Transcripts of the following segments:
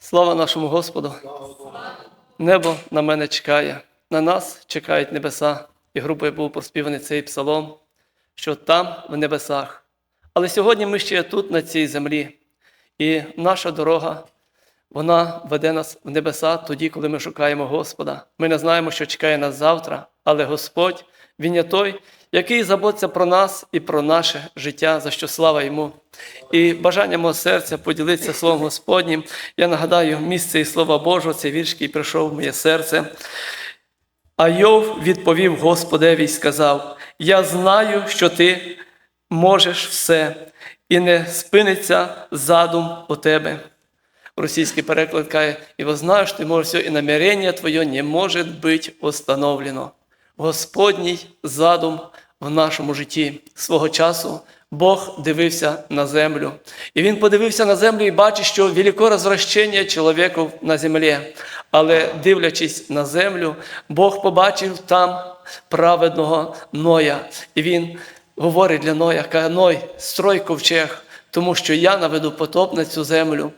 Слава нашому Господу! Небо на мене чекає, на нас чекають небеса. І групою був проспіваний цей псалом, що там, в небесах. Але сьогодні ми ще тут, на цій землі. І наша дорога, вона веде нас в небеса тоді, коли ми шукаємо Господа. Ми не знаємо, що чекає нас завтра, але Господь, Він є той, який заботиться про нас і про наше життя, за що слава йому. І бажання мого серця поділитися Словом Господнім. Я нагадаю місце і Слова Божого, цей вірш, який прийшов в моє серце. А Йов відповів Господеві й сказав: Я знаю, що ти можеш все, і не спиниться задум у тебе. Російський переклад каже, і ви знаєш, ти можеш все, і намірення твоє не може бути установлено. Господній задум в нашому житті свого часу Бог дивився на землю. І він подивився на землю і бачить, що велике розвращення чоловіку на землі. Але дивлячись на землю, Бог побачив там праведного Ноя. І він говорить для Ноя, каже, Ной, строй ковчег, тому що я наведу потоп на цю землю.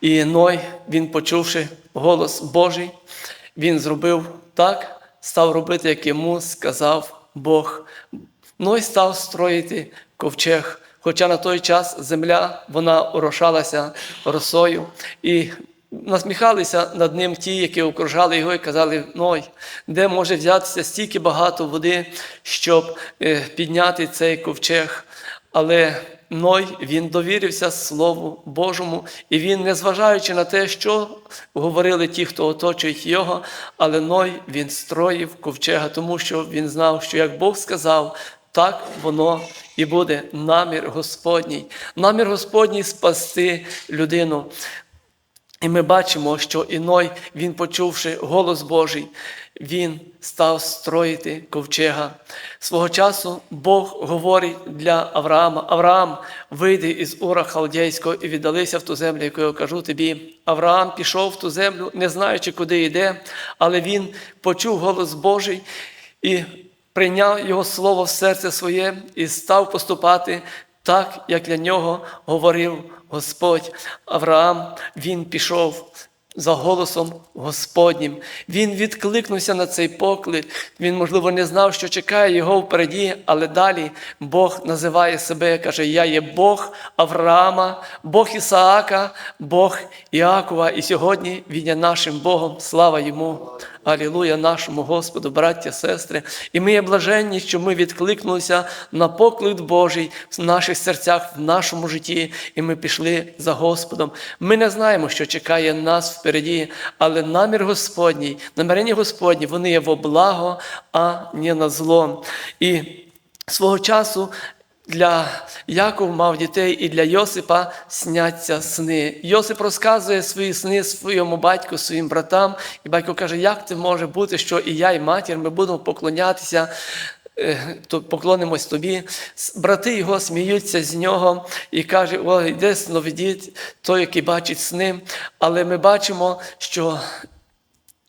І Ной, він, почувши голос Божий, він зробив так, став робити, як йому сказав Бог. Ной став строїти ковчег. Хоча на той час земля вона орошалася росою, і насміхалися над ним ті, які окружали його, і казали: Ной, де може взятися стільки багато води, щоб е, підняти цей ковчег. Але Ной він довірився Слову Божому, і він, незважаючи на те, що говорили ті, хто оточують його, але Ной він строїв ковчега, тому що він знав, що як Бог сказав, так воно і буде намір Господній. Намір Господній спасти людину. І ми бачимо, що Іной, він, почувши голос Божий, він став строїти ковчега. Свого часу Бог говорить для Авраама: Авраам, вийди із Ура Халдейського і віддалися в ту землю, яку я кажу тобі. Авраам пішов в ту землю, не знаючи, куди йде, але він почув голос Божий і прийняв його слово в серце своє і став поступати так, як для нього говорив Господь. Авраам він пішов за голосом Господнім. Він відкликнувся на цей поклик. Він, можливо, не знав, що чекає його впереді, але далі Бог називає себе, каже: Я є Бог Авраама, Бог Ісаака, Бог Іакова. І сьогодні Він є нашим Богом. Слава йому! Алілуя нашому Господу, браття, сестри. І ми є блаженні, що ми відкликнулися на поклик Божий в наших серцях, в нашому житті, і ми пішли за Господом. Ми не знаємо, що чекає нас впереді, але намір Господній, намірення Господні, вони є во благо, а не на зло. І свого часу для Яков мав дітей і для Йосипа сняться сни. Йосип розказує свої сни своєму батьку, своїм братам, і батько каже, як це може бути, що і я, і матір, ми будемо поклонятися. е, То поклонимось тобі. Брати його сміються з нього і кажуть, о, йде сновидіть, той, який бачить сни. Але ми бачимо, що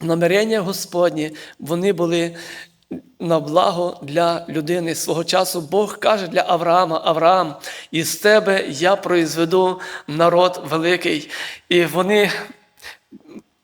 намірення Господні, вони були на благо для людини. Свого часу Бог каже для Авраама: Авраам, із тебе я произведу народ великий. І вони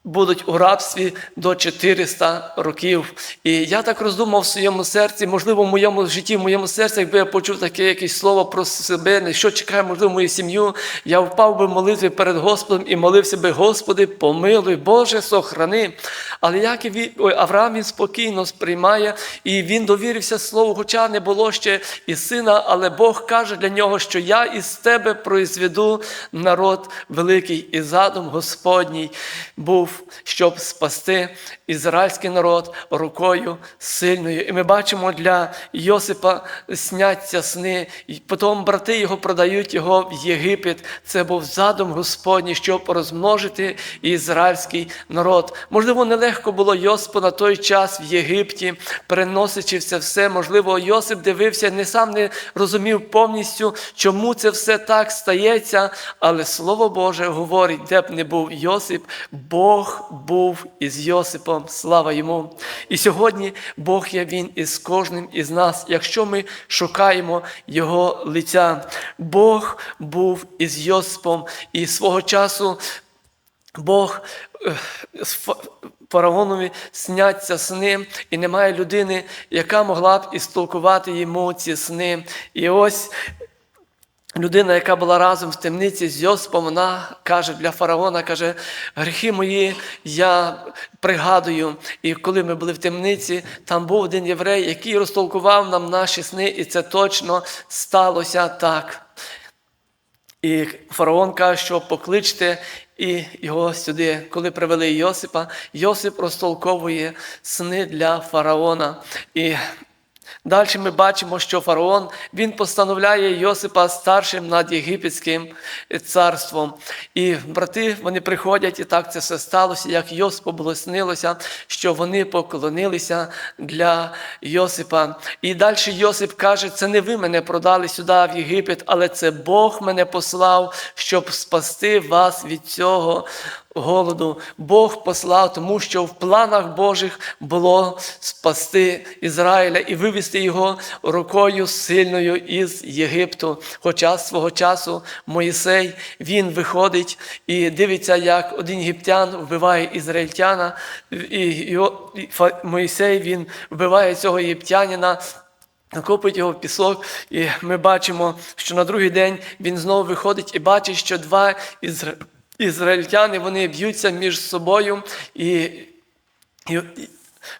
будуть у рабстві до 400 років. І я так роздумав в своєму серці, можливо, в моєму житті, в моєму серці, якби я почув таке якесь слово про себе, що чекає, можливо, мою сім'ю, я впав би в молитві перед Господом і молився би, Господи, помилуй, Боже, сохрани. Але як і Авраам він спокійно сприймає, і він довірився слову, хоча не було ще і сина, але Бог каже для нього, що я із тебе произведу народ великий, і задум Господній був, щоб спасти ізраїльський народ рукою сильною. І ми бачимо для Йосипа сняться сни, і потім брати його продають його в Єгипет. Це був задум Господній, щоб розмножити ізраїльський народ. Можливо, нелегко було Йосипу на той час в Єгипті, переносячи це все. Можливо, Йосип дивився, не сам не розумів повністю, чому це все так стається. Але Слово Боже говорить, де б не був Йосип, Бог був із Йосипом. Слава йому. І сьогодні Бог є Він із кожним із нас, якщо ми шукаємо Його лиця. Бог був із Йосипом і свого часу Бог е, фараонові сняться сни, і немає людини, яка могла б істолкувати йому ці сни. І ось людина, яка була разом в темниці з Йосипом, вона каже для фараона, каже, гріхи мої я пригадую. І коли ми були в темниці, там був один єврей, який розтолкував нам наші сни, і це точно сталося так. І фараон каже, що покличте і його сюди. Коли привели Йосипа, Йосип розтолковує сни для фараона. І далі ми бачимо, що фараон він постановляє Йосипа старшим над єгипетським царством. І брати вони приходять, і так це все сталося, як Йосипу було що вони поклонилися для Йосипа. І далі Йосип каже: це не ви мене продали сюди в Єгипет, але це Бог мене послав, щоб спасти вас від цього голоду. Бог послав, тому що в планах Божих було спасти Ізраїля і вивести його рукою сильною із Єгипту. Хоча свого часу Моїсей він виходить і дивиться, як один єгиптян вбиває ізраїльтяна, і Моїсей він вбиває цього єгиптянина. Накопить його в пісок, і ми бачимо, що на другий день він знову виходить і бачить, що два ізра... ізраїльтяни вони б'ються між собою. І, і,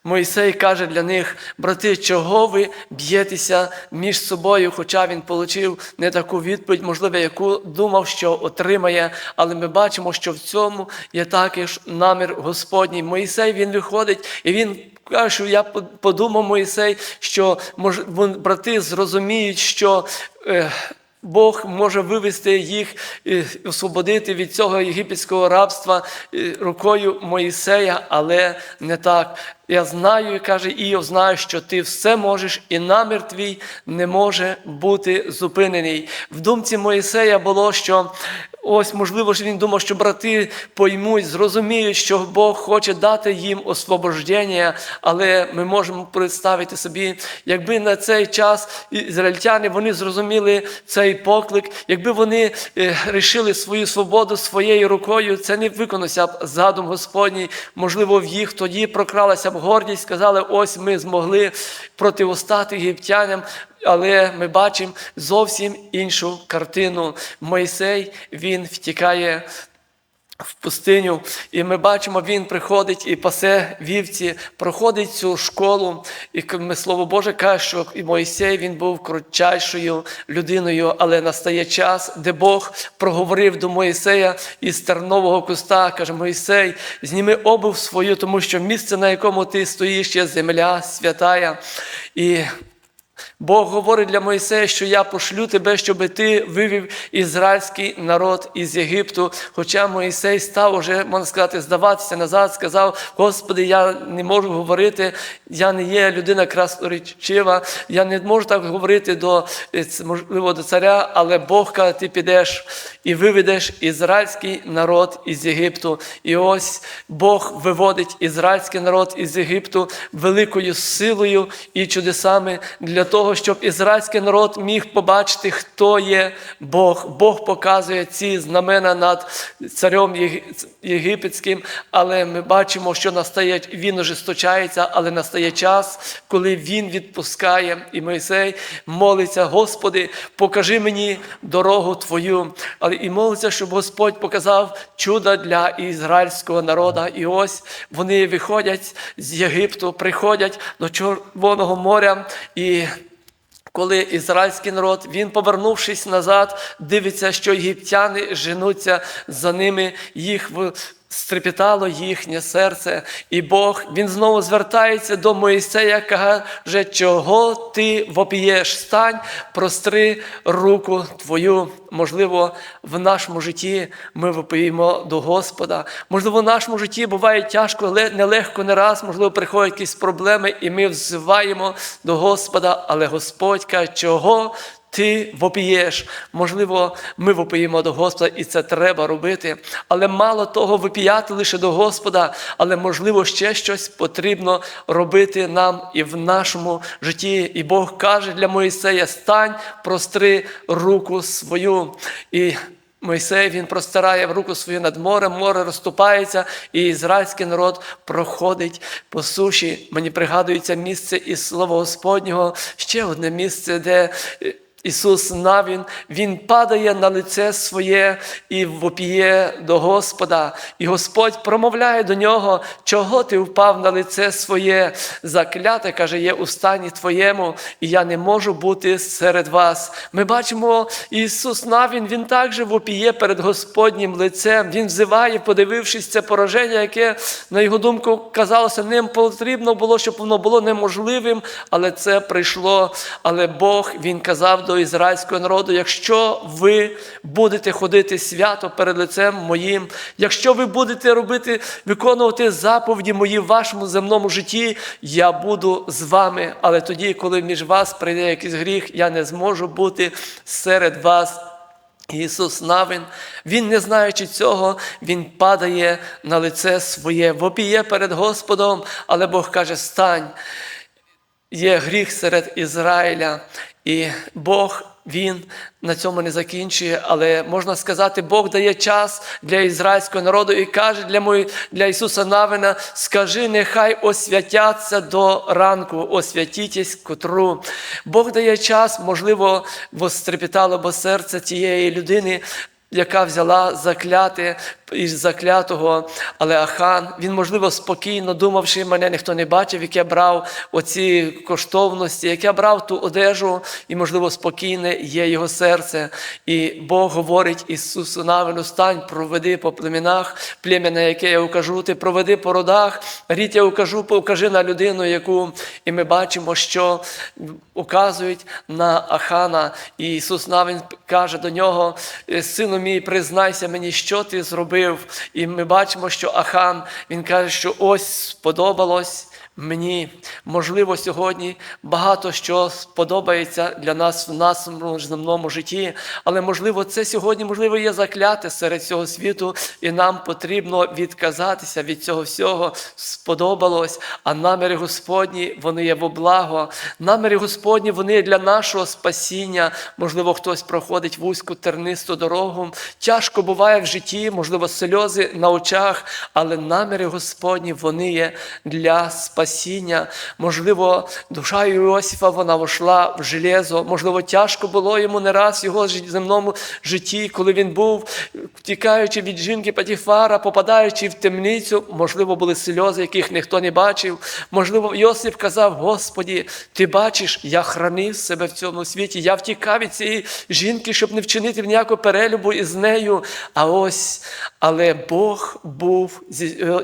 Мойсей каже для них, брати, чого ви б'єтеся між собою? Хоча він отримав не таку відповідь, можливо, яку думав, що отримає. Але ми бачимо, що в цьому є також намір Господній. Моїсей він виходить і він каже, я подумав, Моїсей, що брати зрозуміють, що. Е, Бог може вивести їх, і освободити від цього єгипетського рабства е, рукою Моїсея, але не так. Я знаю, каже Іов, знаю, що ти все можеш, і намір твій не може бути зупинений. В думці Моїсея було, що ось, можливо, ж він думав, що брати поймуть, зрозуміють, що Бог хоче дати їм освобождення, але ми можемо представити собі, якби на цей час ізраїльтяни вони зрозуміли цей поклик, якби вони е, рішили свою свободу своєю рукою, це не виконався б задум Господній. Можливо, в їх тоді прокралася б гордість, сказали, ось ми змогли противостати єгиптянам. Але ми бачимо зовсім іншу картину. Мойсей він втікає в пустиню, і ми бачимо, він приходить і пасе вівці, проходить цю школу, і слово Боже каже, що і Мойсей він був крутчайшою людиною, але настає час, де Бог проговорив до Моїсея із тернового куста, каже: Моїсей, зніми обув свою, тому що місце, на якому ти стоїш, є земля святая. І Бог говорить для Моїсея, що я пошлю тебе, щоб ти вивів ізраїльський народ із Єгипту. Хоча Моїсей став уже, можна сказати, здаватися назад, сказав: Господи, я не можу говорити, я не є людина красноречива, я не можу так говорити до е, можливо до царя, але Бог каже, ти підеш і виведеш ізраїльський народ із Єгипту. І ось Бог виводить ізраїльський народ із Єгипту великою силою і чудесами для того, щоб ізраїльський народ міг побачити, хто є Бог. Бог показує ці знамена над царем єгипетським, але ми бачимо, що настає, він ожесточається, але настає час, коли він відпускає, і Мойсей молиться, Господи, покажи мені дорогу Твою. Але і молиться, щоб Господь показав чудо для ізраїльського народу. І ось вони виходять з Єгипту, приходять до Червоного моря і. Коли ізраїльський народ, він, повернувшись назад, дивиться, що єгиптяни женуться за ними, їх стрепетало їхнє серце. І Бог він знову звертається до Моїсея, каже, чого ти вопієш? Стань, простри руку твою. Можливо, в нашому житті ми вопіємо до Господа. Можливо, в нашому житті буває тяжко, нелегко не раз, можливо, приходять якісь проблеми, і ми взиваємо до Господа, але Господь каже, чого ти вопієш. Можливо, ми вопіємо до Господа, і це треба робити. Але мало того, випіяти лише до Господа, але можливо ще щось потрібно робити нам і в нашому житті. І Бог каже для Моїсея: стань, простри руку свою. І Мойсей він простирає руку свою над морем, море розступається, і ізраїльський народ проходить по суші. Мені пригадується місце із Слова Господнього, ще одне місце, де е, Ісус Навін, Він падає на лице своє і вопіє до Господа. І Господь промовляє до нього, чого ти впав на лице своє, закляте, каже, є у стані твоєму, і я не можу бути серед вас. Ми бачимо, Ісус Навін, Він також вопіє перед Господнім лицем. Він взиває, подивившись це пораження, яке, на його думку, казалося, ним потрібно було, щоб воно було неможливим, але це прийшло. Але Бог Він казав до ізраїльського народу: якщо ви будете ходити свято перед лицем моїм, якщо ви будете робити, виконувати заповіді мої в вашому земному житті, я буду з вами. Але тоді, коли між вас прийде якийсь гріх, я не зможу бути серед вас. Ісус Навин, Він, не знаючи цього, Він падає на лице своє, вопіє перед Господом, але Бог каже: стань, є гріх серед Ізраїля, і Бог. Він на цьому не закінчує, але можна сказати, Бог дає час для ізраїльського народу і каже для мої, для Ісуса Навина: скажи, нехай освятяться до ранку, освятітесь котру. Бог дає час, можливо, вострепітало бо серце тієї людини, яка взяла закляте із заклятого, але Ахан, він, можливо, спокійно думавши, мене ніхто не бачив, як я брав оці коштовності, як я брав ту одежу, і, можливо, спокійне є його серце. І Бог говорить Ісусу Навину, стань, проведи по племінах, плем'я, на яке я укажу, ти проведи по родах, рід я укажу, покажи на людину, яку. І ми бачимо, що указують на Ахана. І Ісус Навин каже до нього: Сину мій, признайся мені, що ти зробив. І ми бачимо, що Ахан він каже, що ось сподобалось. Мені, можливо, сьогодні багато що сподобається для нас в нашому земному житті, але можливо, це сьогодні, можливо, є закляте серед цього світу, і нам потрібно відказатися від цього всього. Сподобалось, а наміри Господні вони є во благо. Наміри Господні вони є для нашого спасіння. Можливо, хтось проходить вузьку тернисту дорогу. Тяжко буває в житті, можливо, сльози на очах, але наміри Господні вони є для спасіння спасіння. Можливо, душа Іосифа вона вошла в железо. Можливо, тяжко було йому не раз в його земному житті, коли він був, втікаючи від жінки Патіфара, попадаючи в темницю, можливо, були сльози, яких ніхто не бачив. Можливо, Йосиф казав: Господі, ти бачиш, я хранив себе в цьому світі. Я втікав від цієї жінки, щоб не вчинити ніяку перелюбу із нею. А ось, але Бог був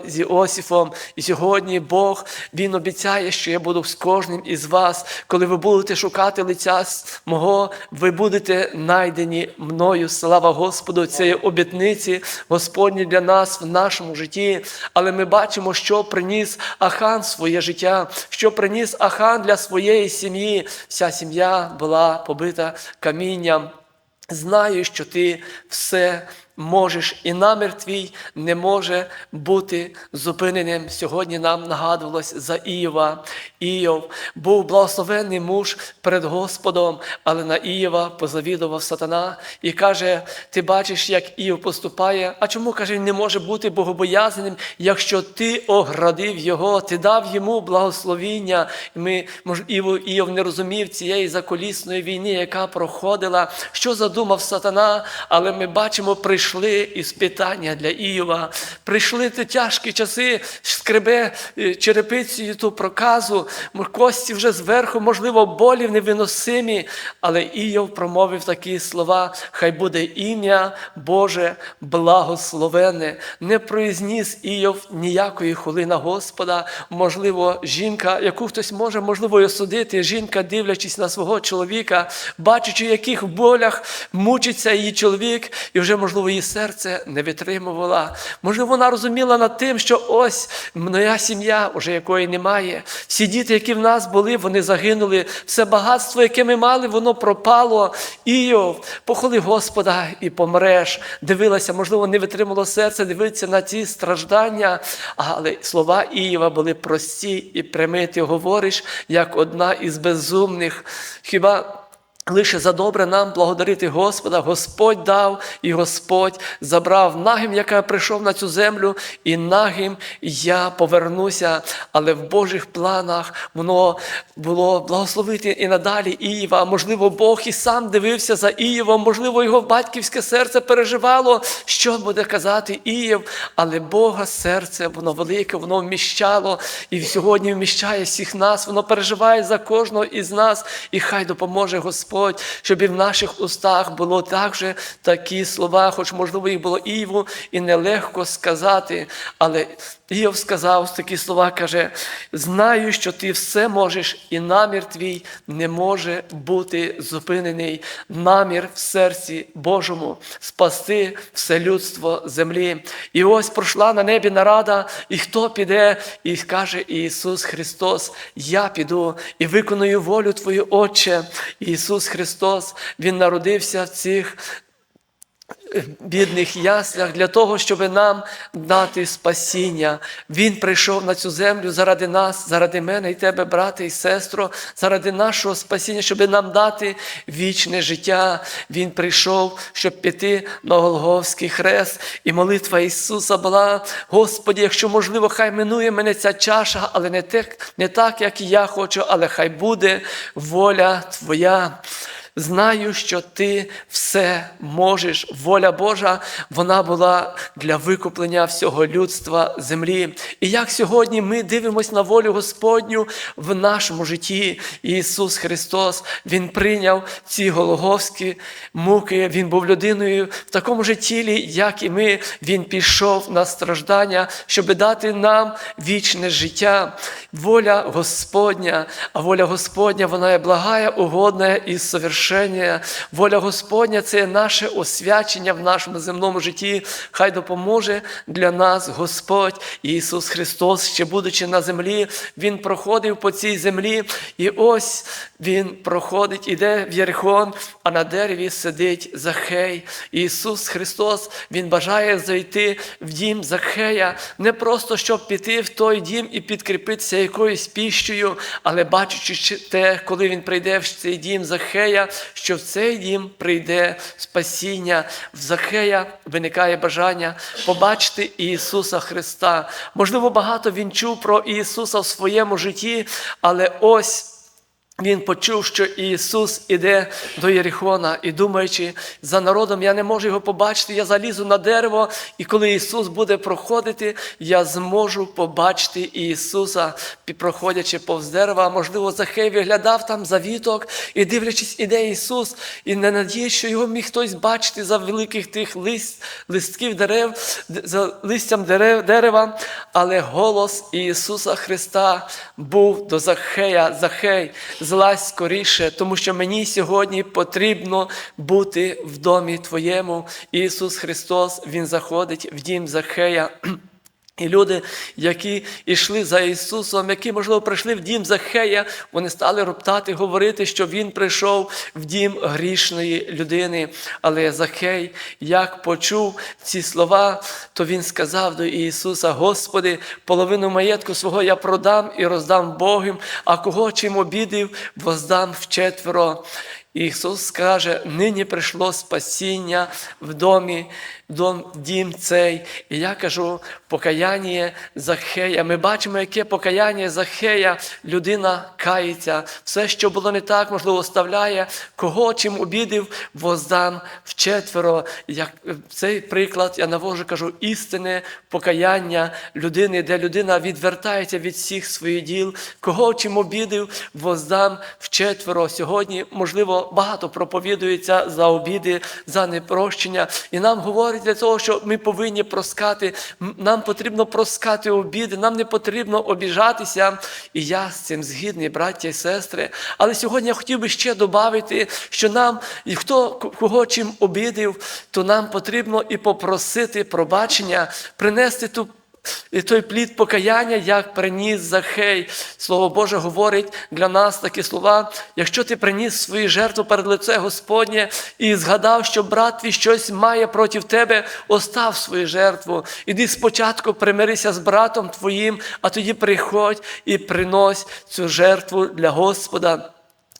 з Іосифом, і сьогодні Бог він обіцяє, що я буду з кожним із вас. Коли ви будете шукати лиця мого, ви будете найдені мною. Слава Господу, цієї обітниці Господні для нас в нашому житті. Але ми бачимо, що приніс Ахан своє життя, що приніс Ахан для своєї сім'ї. Вся сім'я була побита камінням. Знаю, що ти все можеш, і намір твій не може бути зупиненим. Сьогодні нам нагадувалось за Ієва. Іов був благословенний муж перед Господом, але на Ієва позавідував сатана і каже: Ти бачиш, як Іов поступає. А чому каже, не може бути богобоязненим, якщо ти оградив його, ти дав йому благословіння. Ми, може, Іов не розумів цієї заколісної війни, яка проходила, що задумав сатана, але ми бачимо, прийшов прийшли іспитання для Іова, прийшли ті тяжкі часи, скребе е, черепицею ту проказу, кості вже зверху, можливо, болів невиносимі. Але Іов промовив такі слова: Хай буде ім'я Боже благословене. Не произніс Іов ніякої хули на Господа. Можливо, жінка, яку хтось може, можливо, і осудити. Жінка, дивлячись на свого чоловіка, бачачи, яких болях мучиться її чоловік, і вже, можливо, її серце не витримувала. Можливо, вона розуміла над тим, що ось моя сім'я, уже якої немає. Всі діти, які в нас були, вони загинули. Все багатство, яке ми мали, воно пропало. Іов, похоли Господа і помреш. Дивилася, можливо, не витримало серце, дивитися на ці страждання. Але слова Іова були прості і прямі. Ти говориш, як одна із безумних. Хіба Лише за добре нам благодарити Господа, Господь дав і Господь забрав нагим, яка прийшов на цю землю, і нагим я повернуся. Але в Божих планах воно було благословити і надалі Ієва. Можливо, Бог і сам дивився за Ієвом, можливо, його батьківське серце переживало, що буде казати Ієв. Але Бога серце, воно велике, воно вміщало і сьогодні вміщає всіх нас, воно переживає за кожного із нас, і хай допоможе Господь. Господь, щоб і в наших устах було також такі слова, хоч, можливо, їх було Іву і нелегко сказати. Але Іов сказав такі слова, каже: знаю, що ти все можеш, і намір твій не може бути зупинений. Намір в серці Божому спасти все людство землі. І ось пройшла на небі нарада, і хто піде, і каже Ісус Христос: Я піду і виконую волю Твою, Отче. Ісус Христос, Він народився в цих бідних яслях для того, щоб нам дати спасіння. Він прийшов на цю землю заради нас, заради мене і тебе, брате і сестро, заради нашого спасіння, щоб нам дати вічне життя. Він прийшов, щоб піти на Голговський хрест. І молитва Ісуса була, Господі, якщо можливо, хай минує мене ця чаша, але не так, не так, як і я хочу, але хай буде воля Твоя. Знаю, що ти все можеш. Воля Божа, вона була для викуплення всього людства землі. І як сьогодні ми дивимося на волю Господню в нашому житті, Ісус Христос, Він прийняв ці гологовські муки, Він був людиною в такому же тілі, як і ми. Він пішов на страждання, щоб дати нам вічне життя. Воля Господня, а воля Господня, вона є благая, угодна і совершенна совершення. Воля Господня це наше освячення в нашому земному житті. Хай допоможе для нас Господь Ісус Христос, ще будучи на землі, Він проходив по цій землі, і ось Він проходить, іде в Єрихон, а на дереві сидить Захей. Ісус Христос, Він бажає зайти в дім Захея, не просто щоб піти в той дім і підкріпитися якоюсь піщею, але бачачи те, коли Він прийде в цей дім Захея, що в цей дім прийде спасіння. В Захея виникає бажання побачити Ісуса Христа. Можливо, багато він чув про Ісуса в своєму житті, але ось. Він почув, що Ісус іде до Єрихона, і думаючи, за народом я не можу його побачити, я залізу на дерево, і коли Ісус буде проходити, я зможу побачити Ісуса, проходячи повз дерева. Можливо, Захей виглядав там за віток, і дивлячись, іде Ісус, і не надіє, що його міг хтось бачити за великих тих лист, листків дерев, за листям дерев, дерева. Але голос Ісуса Христа був до Захея, Захей злазь скоріше, тому що мені сьогодні потрібно бути в домі Твоєму. Ісус Христос, Він заходить в дім Захея. І люди, які йшли за Ісусом, які, можливо, прийшли в дім Захея, вони стали роптати, говорити, що Він прийшов в дім грішної людини. Але Захей, як почув ці слова, то він сказав до Ісуса: Господи, половину маєтку свого я продам і роздам Богом, а кого чим обідив, воздам вчетверо. Ісус каже, нині прийшло спасіння в домі, дом, дім цей. І я кажу, покаяння Захея. Ми бачимо, яке покаяння Захея, людина кається. Все, що було не так, можливо, оставляє, кого чим обідив, воздам вчетверо. Як Цей приклад я навожу, кажу, істинне покаяння людини, де людина відвертається від всіх своїх діл, кого чим обідив, воздам вчетверо. Сьогодні, можливо, багато проповідується за обіди, за непрощення. І нам говорять для того, що ми повинні проскати. Нам потрібно проскати обіди, нам не потрібно обіжатися. І я з цим згідний, браття і сестри. Але сьогодні я хотів би ще додати, що нам, і хто кого чим обідив, то нам потрібно і попросити пробачення, принести ту. І той плід покаяння, як приніс Захей. Слово Боже говорить для нас такі слова. Якщо ти приніс свою жертву перед лице Господнє і згадав, що брат твій щось має проти тебе, остав свою жертву. Іди спочатку примирися з братом твоїм, а тоді приходь і принось цю жертву для Господа.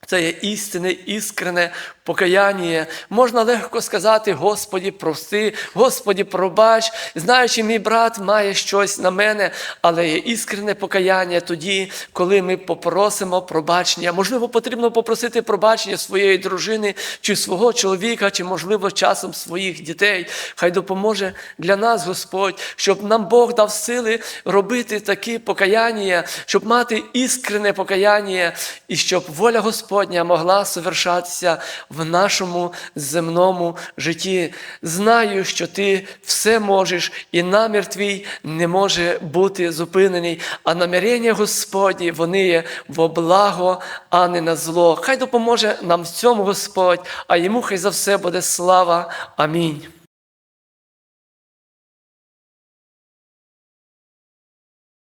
Це є істинне, іскрене покаяння. Можна легко сказати, Господі, прости, Господі, пробач, знаючи, мій брат має щось на мене, але є іскрене покаяння тоді, коли ми попросимо пробачення. Можливо, потрібно попросити пробачення своєї дружини, чи свого чоловіка, чи, можливо, часом своїх дітей. Хай допоможе для нас Господь, щоб нам Бог дав сили робити такі покаяння, щоб мати іскрене покаяння, і щоб воля Господня могла совершатися в нашому земному житті. Знаю, що ти все можеш, і намір твій не може бути зупинений. А намірення Господні вони є во благо, а не на зло. Хай допоможе нам в цьому Господь, а йому хай за все буде слава. Амінь.